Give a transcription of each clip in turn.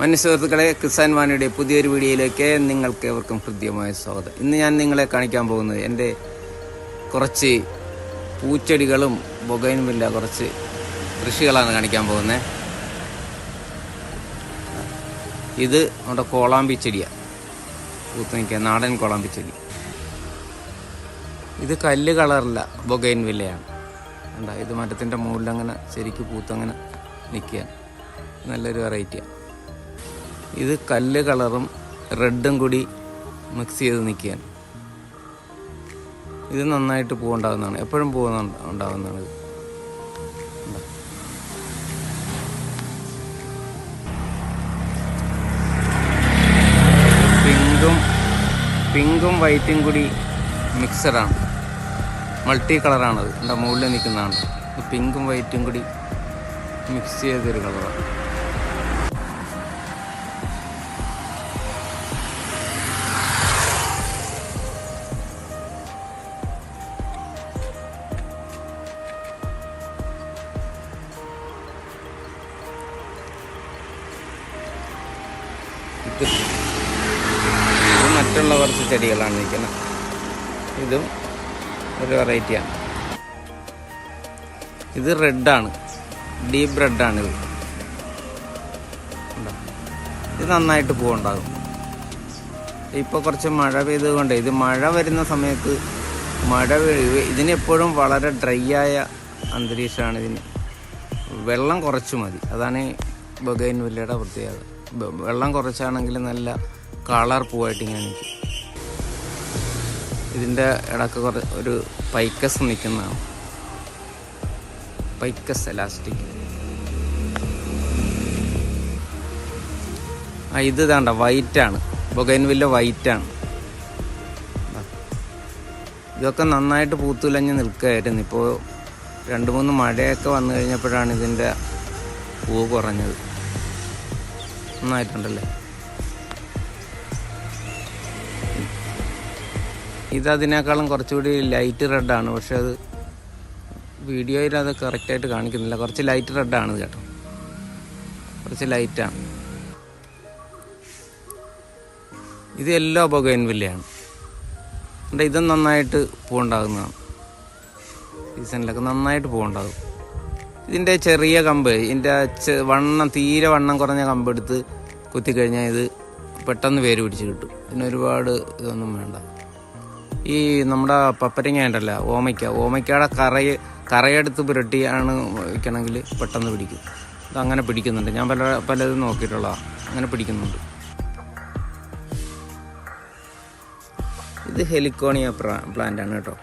മനുഷ്യ സുഹൃത്തുക്കളെ കിസാൻ വാണിയുടെ പുതിയൊരു വീഡിയോയിലേക്ക് നിങ്ങൾക്ക് ഏവർക്കും ഹൃദ്യമായ സ്വാഗതം. ഇന്ന് ഞാൻ നിങ്ങളെ കാണിക്കാൻ പോകുന്നത് എന്റെ കുറച്ച് പൂച്ചെടികളും ബൊഗൈനുമില്ല കുറച്ച് കൃഷികളാണ് കാണിക്കാൻ പോകുന്നത്. ഇത് നമ്മുടെ കോളാമ്പി ചെടിയാണ് പൂത്ത് നിൽക്കുക നാടൻ കോളാമ്പി ചെടി. ഇത് കല്ല് കളറില്ല ബൊഗൈൻ വില്ലയാണ്. ഇത് മരത്തിന്റെ മുകളിൽ അങ്ങനെ ശരിക്ക് പൂത്തങ്ങനെ നിൽക്കുകയാണ്. നല്ലൊരു വെറൈറ്റിയാണ് ഇത് കല്ല് കളറും റെഡും കൂടി മിക്സ് ചെയ്ത് നിൽക്കുകയാണ്. ഇത് നന്നായിട്ട് പൂവുണ്ടാകുന്നതാണ്. എപ്പോഴും പൂവ് ഉണ്ടാകുന്നതാണ് പിങ്കും പിങ്കും വൈറ്റും കൂടി മിക്സഡാണ് മൾട്ടി കളറാണത്. എന്റെ മുകളിൽ നിൽക്കുന്നതാണ്. പിങ്കും വൈറ്റും കൂടി മിക്സ് ചെയ്തൊരു കളറാണ്. ഇത് മറ്റുള്ള കുറച്ച് ചെടികളാണ് നിൽക്കുന്നത്. ഇതും ഒരു വെറൈറ്റിയാണ്. ഇത് റെഡാണ്. ഡീപ്പ് റെഡാണ് ഇത്? ഇത് നന്നായിട്ട് പൂവുണ്ടാകും. ഇപ്പോൾ കുറച്ച് മഴ പെയ്തുകൊണ്ട് ഇത് മഴ വരുന്ന സമയത്ത് മഴ ഇതിനെപ്പോഴും വളരെ ഡ്രൈ ആയ അന്തരീക്ഷമാണ് ഇതിന്. വെള്ളം കുറച്ച് മതി. അതാണ് ബൊഗൈൻ വില്ലയുടെ പ്രത്യേകത. വെള്ളം കുറച്ചാണെങ്കിൽ നല്ല കളർ പൂവായിട്ട് ഇങ്ങനെ നിൽക്കും ഇതിന്റെ ഇടയ്ക്ക് കുറ ഒരു പൈക്കസ് നിൽക്കുന്നതാണ്. പൈക്കസ് എലാസ്റ്റിക് ആ ഇത് ഇതാണ്ട വൈറ്റാണ് ബൊഗൈൻവില്ല വൈറ്റാണ് ഇതൊക്കെ നന്നായിട്ട് പൂത്തുലഞ്ഞ് നിൽക്കുകയായിരുന്നു. ഇപ്പോൾ രണ്ട് മൂന്ന് മഴയൊക്കെ വന്നു കഴിഞ്ഞപ്പോഴാണ് ഇതിന്റെ പൂവ് കുറഞ്ഞത്. നന്നായിട്ടുണ്ടല്ലേ? ഇത് അതിനേക്കാളും കുറച്ചുകൂടി ലൈറ്റ് റെഡാണ് പക്ഷെ അത് വീഡിയോയിൽ അത് കറക്റ്റായിട്ട് കാണിക്കുന്നില്ല. കുറച്ച് ലൈറ്റ് റെഡാണ് കേട്ടോ. കുറച്ച് ലൈറ്റാണ് ഇത് യെല്ലോ ബൊഗൈൻവില്ലയാണ് ഉണ്ട് ഇതും നന്നായിട്ട് പൂവുണ്ടാകുന്നതാണ്. സീസണിലൊക്കെ നന്നായിട്ട് പൂവുണ്ടാകും. ഇതിന്റെ ചെറിയ കമ്പ് ഇതിന്റെ വണ്ണം തീരെ വണ്ണം കുറഞ്ഞ കമ്പ് എടുത്ത് കുത്തിക്കഴിഞ്ഞാൽ ഇത് പെട്ടെന്ന് വേര് പിടിച്ച് കിട്ടും. പിന്നെ ഒരുപാട് ഇതൊന്നും വേണ്ട. ഈ നമ്മുടെ പപ്പരങ്ങ ഉണ്ടല്ല ഓമയ്ക്ക. ഓമയ്ക്കയുടെ കറയെ കറയെടുത്ത് പുരട്ടിയാണ് വയ്ക്കണമെങ്കിൽ പെട്ടെന്ന് പിടിക്കും. അങ്ങനെ പിടിക്കുന്നുണ്ട്. ഞാൻ പല പലതും നോക്കിയിട്ടുള്ളതാണ് അങ്ങനെ പിടിക്കുന്നുണ്ട്. ഇത് ഹെലിക്കോണിയ പ്ലാന്റ് ആണ് കേട്ടോ.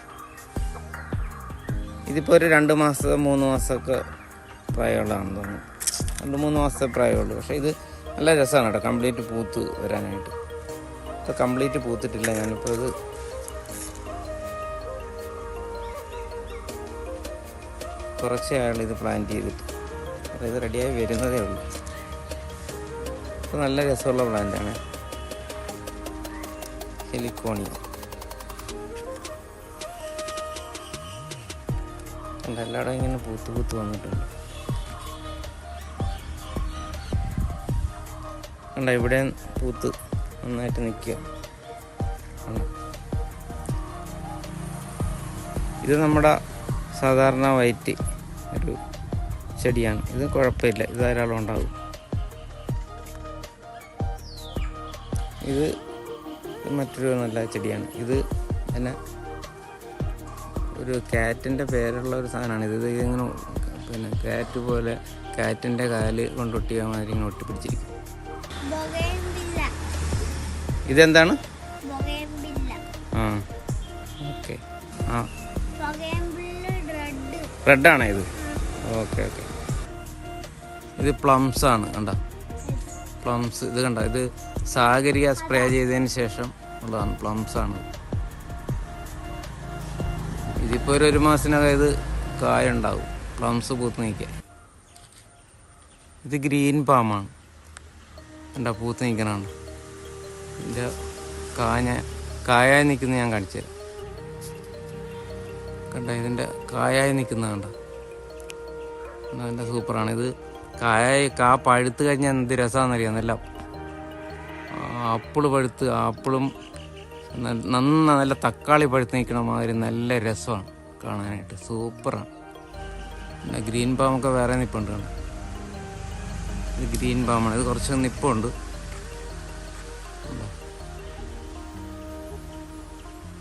ഇതിപ്പോൾ ഒരു രണ്ട് മാസം മൂന്ന് മാസമൊക്കെ പ്രായമുള്ളതാണെന്ന് തോന്നുന്നു. രണ്ട് മൂന്ന് മാസത്തെ പ്രായമുള്ളൂ. പക്ഷേ ഇത് നല്ല രസമാണ് കേട്ടോ. കംപ്ലീറ്റ് പൂത്ത് വരാനായിട്ട്. ഇപ്പോൾ കംപ്ലീറ്റ് പൂത്തിട്ടില്ല ഞാനിപ്പോൾ ഇത്. കുറച്ച് ആയുള്ളൂ ഇത് പ്ലാൻ ചെയ്തിട്ട്. അപ്പോൾ ഇത് റെഡിയായി വരുന്നതേ ഉള്ളൂ. ഇത് നല്ല രസമുള്ള പ്ലാന്റാണ്. ഹെലിക്കോണിയ എല്ലാടും ഇങ്ങനെ പൂത്ത് പൂത്ത് വന്നിട്ടുണ്ട്. കണ്ട ഇവിടെ പൂത്ത് നന്നായിട്ട് നിൽക്കുക. ഇത് നമ്മുടെ സാധാരണ വൈറ്റ് ഒരു ചെടിയാണ്. ഇത് കുഴപ്പമില്ല ഇത് ധാരാളം ഉണ്ടാകും ഇത് മറ്റൊരു നല്ല ചെടിയാണ്. ഇത് പിന്നെ ഒരു കാറ്റിന്റെ പേരുള്ള ഒരു സാധനമാണ്. ഇത് ഇങ്ങനെ പിന്നെ കാറ്റ് പോലെ കാറ്റിന്റെ കാൽ കൊണ്ടൊട്ടിയ മാതിരി ഇങ്ങനെ ഒട്ടിപ്പിടിച്ചിരിക്കും. ഇതെന്താണ്? ആ ഓക്കെ. ആ. റെഡാണോ ഇത്? Okay okay. ഇത് പ്ലംസ് ആണ് കണ്ട? പ്ലംസ് ഇത് കണ്ട? ഇത് സാഗരിക സ്പ്രേ ചെയ്തതിന് ശേഷം ഉള്ളതാണ് പ്ലംസ് ആണ്. ഇതിപ്പോ ഒരു ഒരു മാസത്തിനകം ഇത് കായ ഉണ്ടാവും പ്ലംസ് പൂത്ത് നിൽക്കുക ഇത് ഗ്രീൻ പാമാണ് കണ്ട പൂത്ത് നിൽക്കണാണ് ഇതിന്റെ കാഞ്ഞ കായായി നിൽക്കുന്ന ഞാൻ കാണിച്ചു തരാം. കണ്ട ഇതിന്റെ കായായി നിൽക്കുന്ന കണ്ട? അതിന്റെ സൂപ്പറാണ്. ഇത് കായായി കാ പഴുത്ത് കഴിഞ്ഞാൽ എന്ത് രസമാണെന്നറിയാം? നല്ല ആപ്പിൾ പഴുത്ത് ആപ്പിളും നന്ന നല്ല തക്കാളി പഴുത്ത് നിൽക്കണ മാതിരി നല്ല രസമാണ് കാണാനായിട്ട്. സൂപ്പറാണ്. പിന്നെ ഗ്രീൻ പാമൊക്കെ വേറെ നിൽപ്പുണ്ട് കാണാൻ. ഇത് ഗ്രീൻ പാമാണ് ഇത് കുറച്ച് നിപ്പുണ്ട്.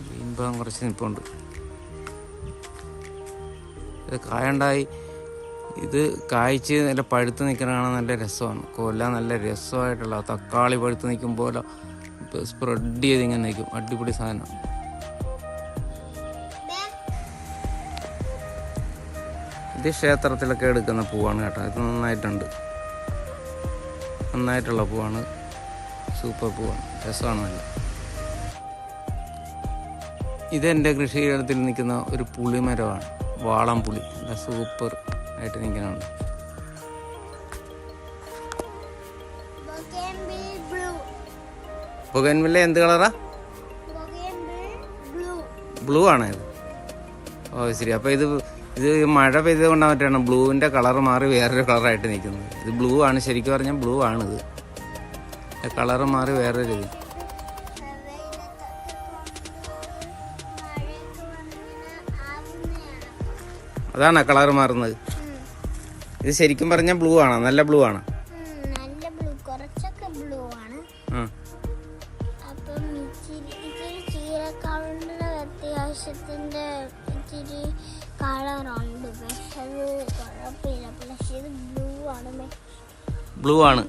ഗ്രീൻ പാം കുറച്ച് നിപ്പുണ്ട്. ഇത് കായുണ്ടായി. ഇത് കായ്ച്ച് നല്ല പഴുത്ത് നിൽക്കണ നല്ല രസമാണ്. കൊല്ല നല്ല രസമായിട്ടുള്ള തക്കാളി പഴുത്ത് നിൽക്കുമ്പോൾ സ്പ്രെഡ് ചെയ്ത് ഇങ്ങനെ നിൽക്കും. അടിപൊളി സാധനം. ഇത് ക്ഷേത്രത്തിലൊക്കെ എടുക്കുന്ന പൂവാണ് കേട്ടോ. ഇത് നന്നായിട്ടുണ്ട്. നന്നായിട്ടുള്ള പൂവാണ്. സൂപ്പർ പൂവാണ്. രസമാണ് നല്ല ഇതെന്റെ കൃഷിയിടത്തിൽ നിൽക്കുന്ന ഒരു പുളിമരമാണ്. വാളം പുളി. നല്ല സൂപ്പർ ആയിട്ട് നിൽക്കുന്നുണ്ട്. ബ്ലൂ പുകൻവില്ല എന്ത് കളറാ? ബ്ലൂ. ബ്ലൂ ആണ് ഇത്? ഓ ശരി. അപ്പോൾ ഇത് ഇത് മഴ പെയ്തത് കൊണ്ടാണ് മറ്റാണ്. ബ്ലൂവിന്റെ കളർ മാറി വേറൊരു കളറായിട്ട് നിൽക്കുന്നത്. ഇത് ബ്ലൂ ആണ്. ശരിക്കും പറഞ്ഞാൽ ബ്ലൂ ആണിത്. കളർ മാറി വേറൊരു ഇത്. അതാണ് കളർ മാറുന്നത്? ഇത് ശരിക്കും പറഞ്ഞ ബ്ലൂ ആണോ? നല്ല ബ്ലൂ ആണ്? അപ്പം ഇച്ചിരി കളറുണ്ട് പക്ഷെ അത് കുഴപ്പമില്ല. പക്ഷെ ഇത് ബ്ലൂ ആണ്. ബ്ലൂ ആണ്.